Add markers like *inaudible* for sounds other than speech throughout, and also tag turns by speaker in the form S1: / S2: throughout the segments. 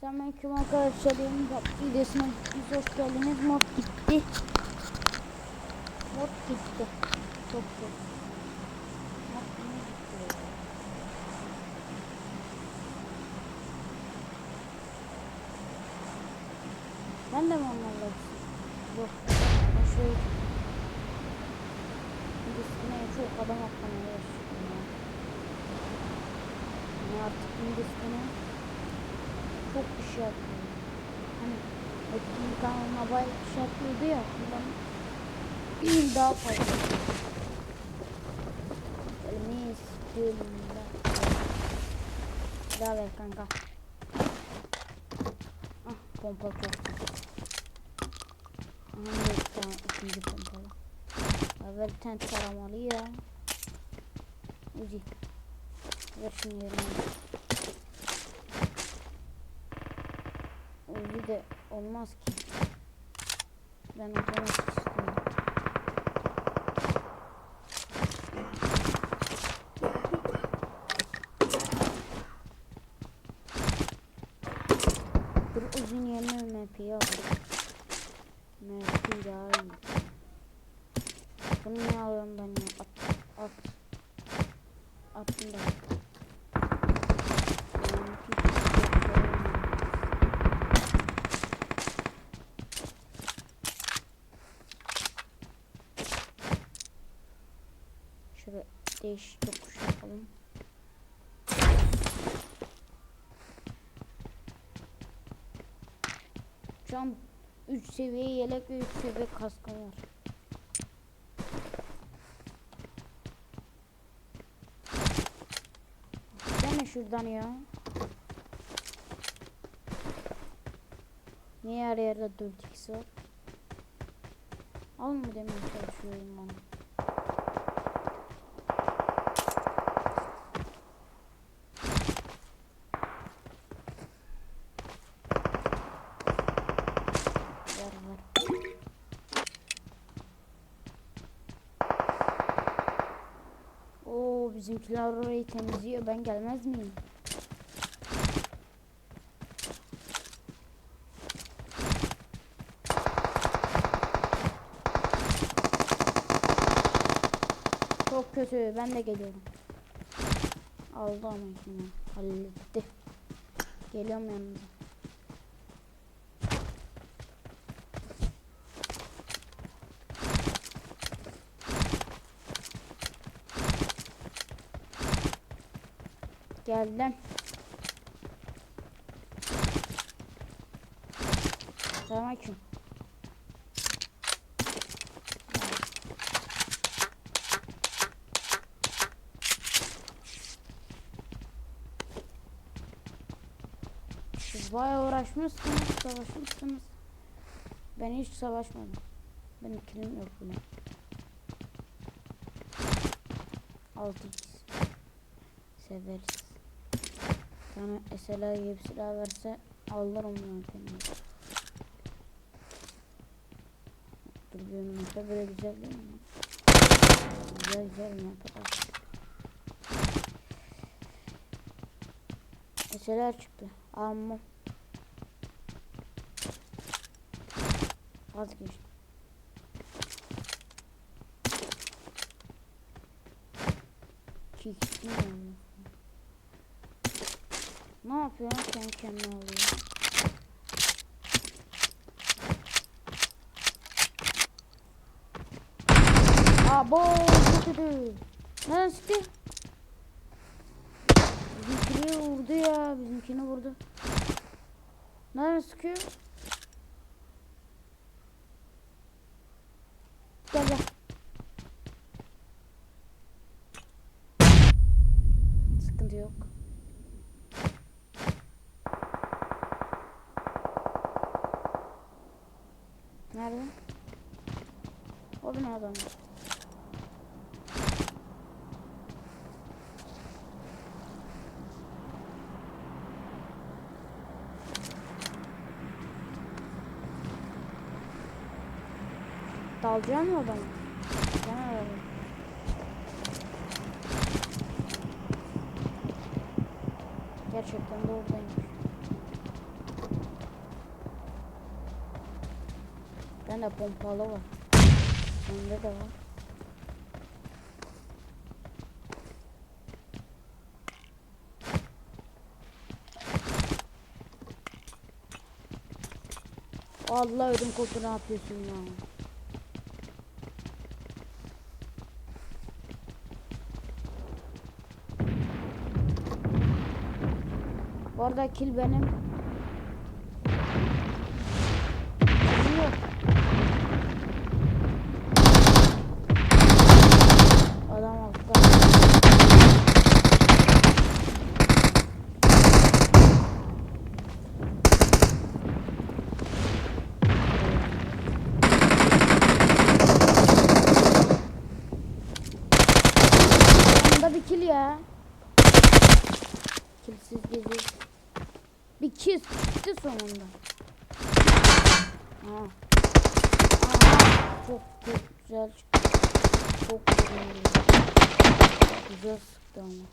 S1: Selamünaleyküm arkadaşlar. Benim videosuna hepiniz hoş geldiniz. Mod gitti. Mod gitti. Çok çok. Mod gitti. Ben de mi onlarla. Ben şöyle Hindistin'e çok adam atlamaya başladım ya. Yani artık Hindistan'a çok bir şey yapıyor. Hani etkinlik kanalına bayağı bir şey yapıyordu ya. Bundan *clears throat* daha fazla. Elimi istiyorum da. Daha ver kanka. Ah pompa çok güzel. Aha bir tane ikinci ver bir taramalı ya. Uzi. Ver şunu yerine. De olmaz ki. Ben otomatik istiyorum. Dur uzun yerine MP'yi alayım. MP daha iyi. Bunu niye alıyorum ben ya? At. At. Attım da. MP çok sevmiyorum. Şöyle değişik dokuş yapalım. Şu an 3 seviye yelek ve 3 seviye kaskım var. Gene şuradan ya. Niye her yerde 4x var? Al mı demeye çalışıyorum bana. Ver ver. Oo bizimkiler orayı temizliyor. Ben gelmez miyim? Çok kötü. Ben de geliyorum. Aldı ama yine. Halletti. Geliyorum yanınıza. Geldim. Selamünaleyküm. Siz bayağı uğraşmışsınız, savaşmışsınız. Ben hiç savaşmadım. Benim kilim yok bile. 6 severiz. Sana SLA gibi silah verse alırım zaten. Dur bir mapa böyle güzel değil mi? Güzel güzel mapa. SLA çıktı. Ama vazgeçtim. Kik yapıyorsun sen kendine alıyor. Abo. Nereden sıktı? Bizimkini vurdu ya. Bizimkini vurdu. Nereden sıkıyor? O beni adamlar. Dalacağım mı adamı? Ben ararım. Gerçekten de oradaymış. Ben de pompalı var. Sende de var. Allah ödüm koptu ne yapıyorsun ya? Bu arada kill benim. Yok. Adam altta. Sonunda bir kill ya. Killsiz geziyor. Bir kill çıktı sonunda. Aa. Aa, çok çok güzel çıktı. Çok güzel. Güzel sıktı ama.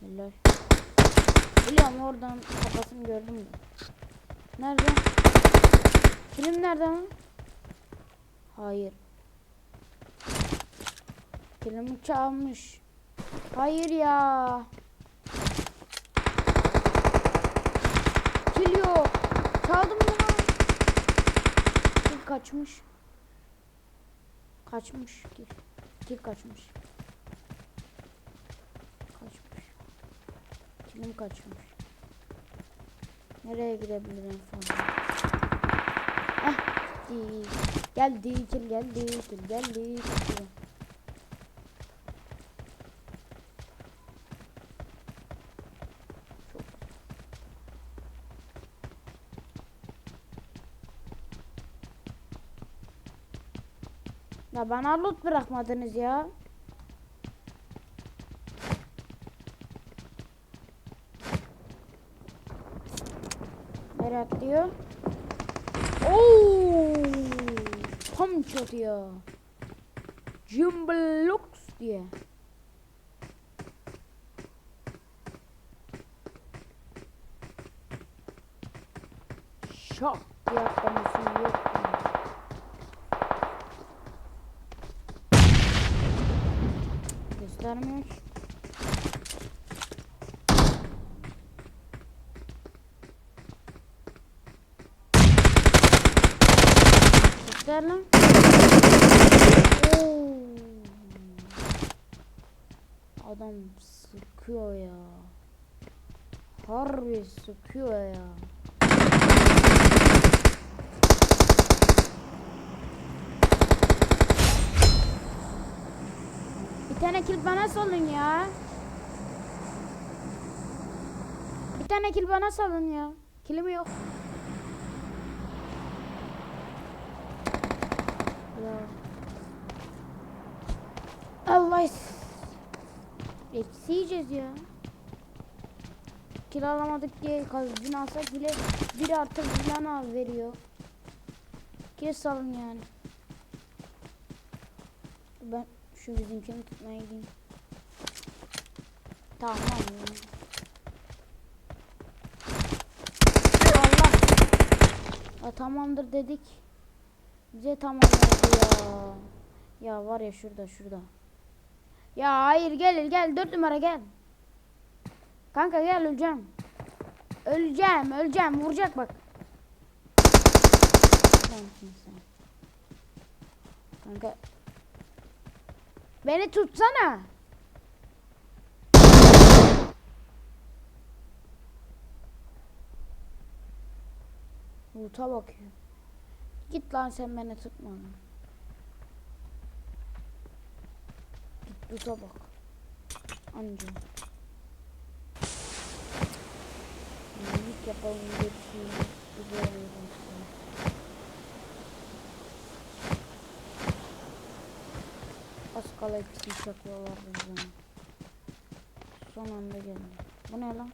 S1: Helal. Biliyorum oradan kafasını gördüm de. Nerede? Film nerede lan? Hayır. Filmi çalmış. Hayır ya. Kil yok. Çaldım mı lan? Kil kaçmış. Kaçmış kil. Kil kaçmış. Kaçmış. Kilim kaçmış. Nereye gidebilirim falan. Ah değil. Geldi kil geldi kil geldi kil. Ya bana loot bırakmadınız ya. Berat diyor. Oo! Tam çatıyor. Jumblux diye. Şak diye atlaması yok. Göstermiyor. ki. Adam sıkıyor ya. Harbi sıkıyor ya. Bir tane kill bana salın ya. Bir tane kill bana salın ya. Killim yok. Allah es- Eksi yiyeceğiz ya. Kill alamadık diye kazın alsak bile bir artı falan al veriyor. Kes salın yani. Ben şu bizimkini tutmaya gideyim. Tamam. Allah. Ya tamamdır dedik. Bize tamamladı ya. Ya var ya şurada şurada. Ya hayır gel gel dört numara gel. Kanka gel öleceğim. Öleceğim öleceğim vuracak bak. Kanka. Beni tutsana. Loot'a bakıyor. Git lan sen beni tutma. Git loot'a bak. Anca. İyilik yapalım diye yok. Güzel yapalım Az kala hepsini çakıyorlar bizden. Son anda geldi. Bu ne lan?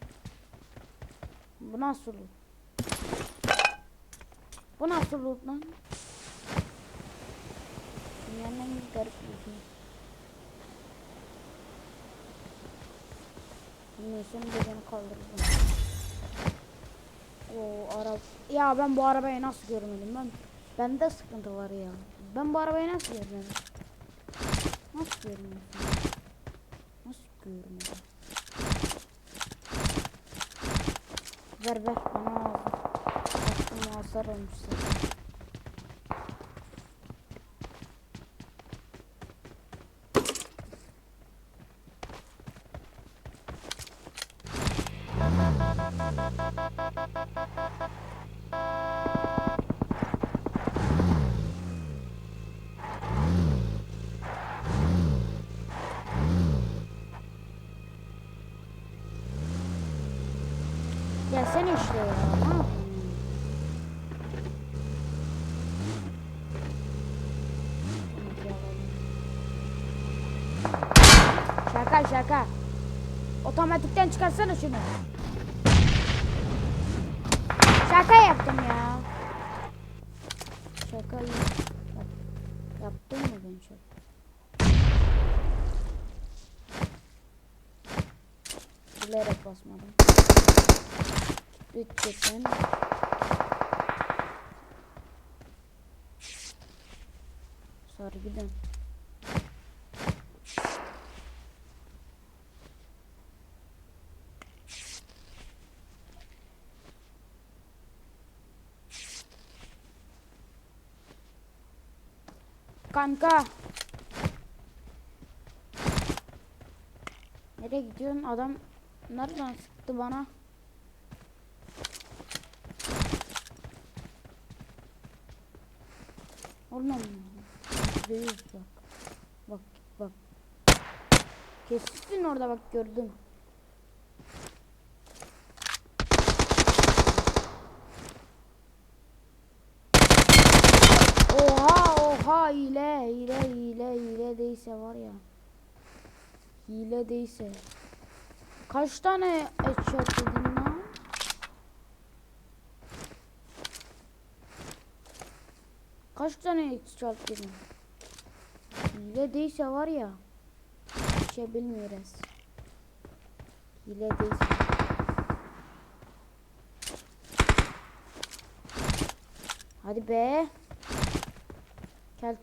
S1: Bu nasıl loot? Bu nasıl loot lan? Dünyanın en garip lootu. Neyse bir beni kaldırdı. O araba. Ya ben bu arabayı nasıl görmedim ben? Bende sıkıntı var ya. Ben bu arabayı nasıl görmedim? Nasıl görmüyorsun? Nasıl görmedim? Ver ver bana lazım. Baktım hasar olmuş zaten. Ya Şaka şaka. Otomatikten çıkarsana şunu. Şaka yaptım ya. Şaka. Yap. Yaptım mı ben şaka? Bilerek basmadım. Lütfen. Sarı gidin. Kanka. Nereye gidiyorsun? Adam nereden sıktı bana? Oğlum. Değil bak. Bak bak. Kesin orada bak gördüm. Oha hile hile hile hile değilse var ya. Hile değilse. Kaç tane headshot dedin lan? Kaç tane headshot dedin? Hile değilse var ya. Bir şey bilmiyoruz. Hile değilse. Hadi be. Ya.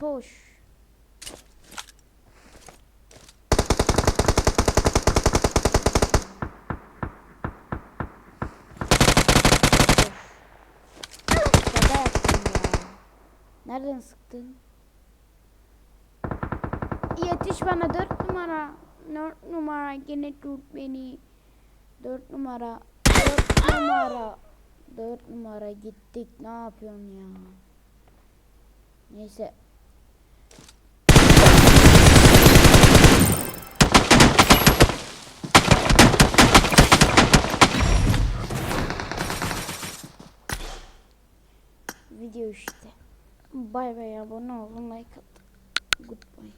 S1: Nereden sıktın? Yetiş bana dört numara. Dört numara gene tut beni. Dört numara. Dört numara. Dört numara gittik. Ne yapıyorsun ya? Neyse. Video işte. Bay bay abone olun like atın. Goodbye.